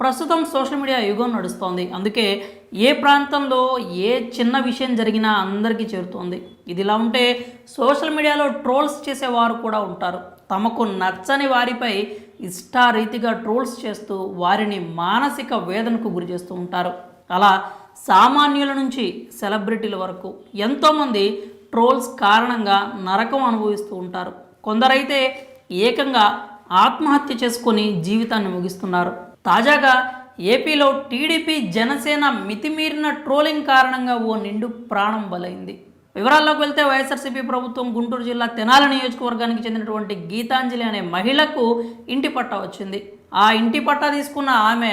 ప్రస్తుతం social media యుగం నడుస్తోంది. అందుకే ఏ ప్రాంతంలో ఏ చిన్న విషయం జరిగినా అందరికీ చేరుతోంది. ఇదిలా ఉంటే సోషల్ మీడియాలో ట్రోల్స్ చేసేవారు కూడా ఉంటారు. తమకు నచ్చని వారిపై ఇష్టారీతిగా ట్రోల్స్ చేస్తూ వారిని మానసిక వేదనకు గురి చేస్తూ ఉంటారు. అలా సామాన్యుల నుంచి సెలబ్రిటీల వరకు ఎంతోమంది ట్రోల్స్ కారణంగా నరకం అనుభవిస్తూ ఉంటారు. కొందరైతే ఏకంగా ఆత్మహత్య చేసుకొని జీవితాన్ని ముగిస్తున్నారు. తాజాగా ఏపీలో టీడీపీ జనసేన మితిమీరిన ట్రోలింగ్ కారణంగా ఓ నిండు ప్రాణం బలైంది. వివరాల్లోకి వెళ్తే వైఎస్ఆర్సీపీ ప్రభుత్వం గుంటూరు జిల్లా తెనాల నియోజకవర్గానికి చెందినటువంటి గీతాంజలి అనే మహిళకు ఇంటి పట్టా వచ్చింది. ఆ ఇంటి పట్టా తీసుకున్న ఆమె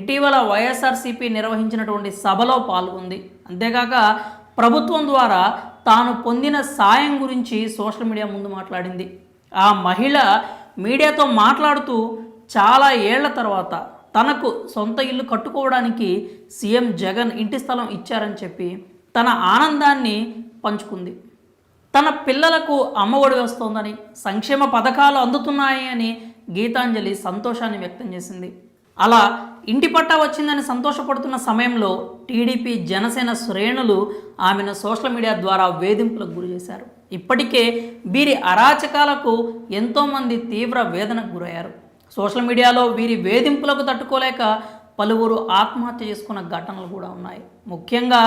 ఇటీవల వైఎస్ఆర్సీపీ నిర్వహించినటువంటి సభలో పాల్గొంది. అంతేకాక ప్రభుత్వం ద్వారా తాను పొందిన సాయం గురించి సోషల్ మీడియా ముందు మాట్లాడింది. ఆ మహిళ మీడియాతో మాట్లాడుతూ చాలా ఏళ్ళ తర్వాత తనకు సొంత ఇల్లు కట్టుకోవడానికి సీఎం జగన్ ఇంటి స్థలం ఇచ్చారని చెప్పి తన ఆనందాన్ని పంచుకుంది. తన పిల్లలకు అమ్మఒడి వస్తోందని సంక్షేమ పథకాలు అందుతున్నాయి అని గీతాంజలి సంతోషాన్ని వ్యక్తం చేసింది. అలా ఇంటి పట్టా వచ్చిందని సంతోషపడుతున్న సమయంలో టీడీపీ జనసేన శ్రేణులు ఆమెను సోషల్ మీడియా ద్వారా వేధింపులకు గురి చేశారు. ఇప్పటికే వీరి అరాచకాలకు ఎంతోమంది తీవ్ర వేదనకు గురయ్యారు. సోషల్ మీడియాలో వీరి వేధింపులకు తట్టుకోలేక పలువురు ఆత్మహత్య చేసుకున్న ఘటనలు కూడా ఉన్నాయి. ముఖ్యంగా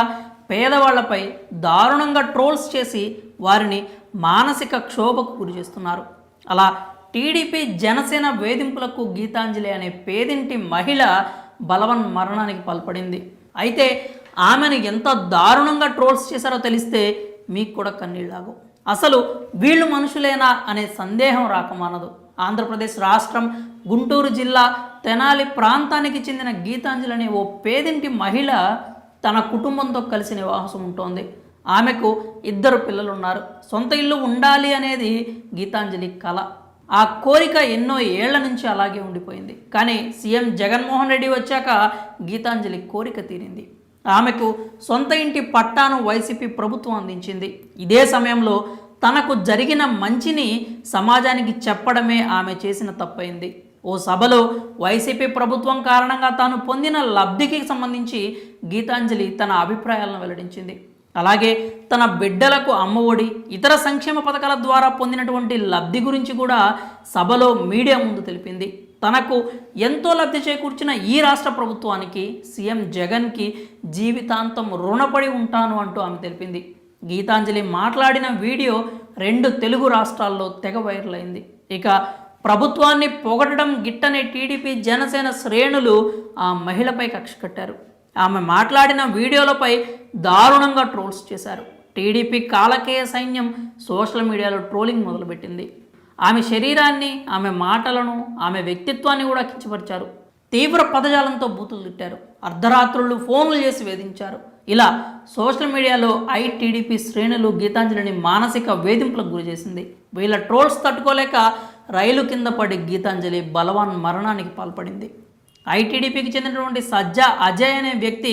పేదవాళ్ళపై దారుణంగా ట్రోల్స్ చేసి వారిని మానసిక క్షోభకు గురి చేస్తున్నారు. అలా టీడీపీ జనసేన వేధింపులకు గీతాంజలి అనే పేదింటి మహిళ బలవన్ మరణానికి పాల్పడింది. అయితే ఆమెను ఎంత దారుణంగా ట్రోల్స్ చేశారో తెలిస్తే మీకు కూడా కన్నీళ్ళాగవు అసలు వీళ్ళు మనుషులేనా అనే సందేహం రాకమానదు. ఆంధ్రప్రదేశ్ రాష్ట్రం గుంటూరు జిల్లా తెనాలి ప్రాంతానికి చెందిన గీతాంజలి అనే ఓ పేదింటి మహిళ తన కుటుంబంతో కలిసి నివాసం ఉంటోంది. ఆమెకు ఇద్దరు పిల్లలు ఉన్నారు సొంత ఇల్లు ఉండాలి అనేది గీతాంజలి కళ ఆ కోరిక ఎన్నో ఏళ్ళ నుంచి అలాగే ఉండిపోయింది. కానీ సీఎం జగన్మోహన్ రెడ్డి వచ్చాక గీతాంజలి కోరిక తీరింది. ఆమెకు సొంత ఇంటి పట్టాను వైసీపీ ప్రభుత్వం అందించింది. ఇదే సమయంలో తనకు జరిగిన మంచిని సమాజానికి చెప్పడమే ఆమె చేసిన తప్పైంది. ఓ సభలో వైసీపీ ప్రభుత్వం కారణంగా తాను పొందిన లబ్ధికి సంబంధించి గీతాంజలి తన అభిప్రాయాలను వెల్లడించింది. అలాగే తన బిడ్డలకు అమ్మఒడి ఇతర సంక్షేమ పథకాల ద్వారా పొందినటువంటి లబ్ధి గురించి కూడా సభలో మీడియా ముందు తెలిపింది. తనకు ఎంతో లబ్ధి చేకూర్చిన ఈ రాష్ట్ర ప్రభుత్వానికి సీఎం జగన్కి జీవితాంతం రుణపడి ఉంటాను అంటూ ఆమె తెలిపింది. గీతాంజలి మాట్లాడిన వీడియో రెండు తెలుగు రాష్ట్రాల్లో తెగ వైరల్ అయింది. ఇక ప్రభుత్వాన్ని పొగడడం గిట్టనే టీడీపీ జనసేన శ్రేణులు ఆ మహిళపై కక్ష కట్టారు. ఆమె మాట్లాడిన వీడియోలపై దారుణంగా ట్రోల్స్ చేశారు. టీడీపీ కాలకేయ సైన్యం సోషల్ మీడియాలో ట్రోలింగ్ మొదలుపెట్టింది. ఆమె శరీరాన్ని ఆమె మాటలను ఆమె వ్యక్తిత్వాన్ని కూడా కించపరిచారు. తీవ్ర పదజాలంతో బూతులు తిట్టారు. అర్ధరాత్రులు ఫోన్లు చేసి వేధించారు. ఇలా సోషల్ మీడియాలో ఐటీడీపీ శ్రేణులు గీతాంజలిని మానసిక వేధింపులకు గురి చేసింది. వీళ్ళ ట్రోల్స్ తట్టుకోలేక రైలు కింద పడి గీతాంజలి బలవాన్ మరణానికి పాల్పడింది. ఐటీడీపీకి చెందినటువంటి సజ్జా అజయ్ అనే వ్యక్తి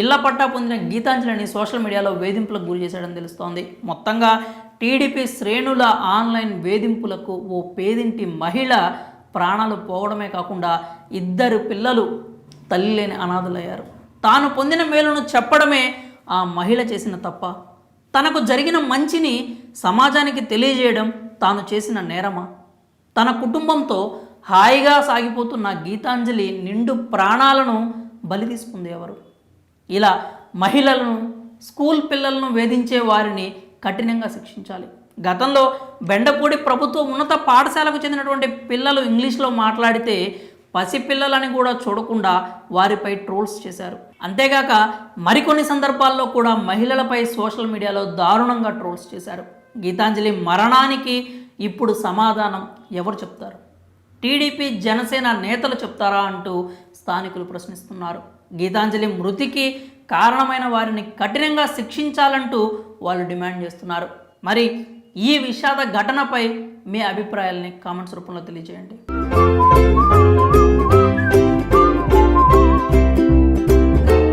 ఇళ్ళ పట్టా పొందిన గీతాంజలిని సోషల్ మీడియాలో వేధింపులకు గురి చేశాడని తెలుస్తోంది. మొత్తంగా టీడీపీ శ్రేణుల ఆన్లైన్ వేధింపులకు ఓ పేదింటి మహిళ ప్రాణాలు పోవడమే కాకుండా ఇద్దరు పిల్లలు తల్లి లేని అనాథులయ్యారు. తాను పొందిన మేలును చెప్పడమే ఆ మహిళ చేసిన తప్ప తనకు జరిగిన మంచిని సమాజానికి తెలియజేయడం తాను చేసిన నేరమా? తన కుటుంబంతో హాయిగా సాగిపోతున్న గీతాంజలి నిండు ప్రాణాలను బలి తీసుకుంది ఎవరు? ఇలా మహిళలను స్కూల్ పిల్లలను వేధించే వారిని కఠినంగా శిక్షించాలి. గతంలో బెండపూడి ప్రభుత్వ ఉన్నత పాఠశాలకు చెందినటువంటి పిల్లలు ఇంగ్లీష్లో మాట్లాడితే పసిపిల్లలని కూడా చూడకుండా వారిపై ట్రోల్స్ చేశారు. అంతేగాక మరికొన్ని సందర్భాల్లో కూడా మహిళలపై సోషల్ మీడియాలో దారుణంగా ట్రోల్స్ చేశారు. గీతాంజలి మరణానికి ఇప్పుడు సమాధానం ఎవరు చెప్తారు? టీడీపీ జనసేన నేతలు చెప్తారా అంటూ స్థానికులు ప్రశ్నిస్తున్నారు. గీతాంజలి మృతికి కారణమైన వారిని కఠినంగా శిక్షించాలంటూ వాళ్ళు డిమాండ్ చేస్తున్నారు. మరి ఈ విషాద ఘటనపై మీ అభిప్రాయాల్ని కామెంట్స్ రూపంలో తెలియజేయండి.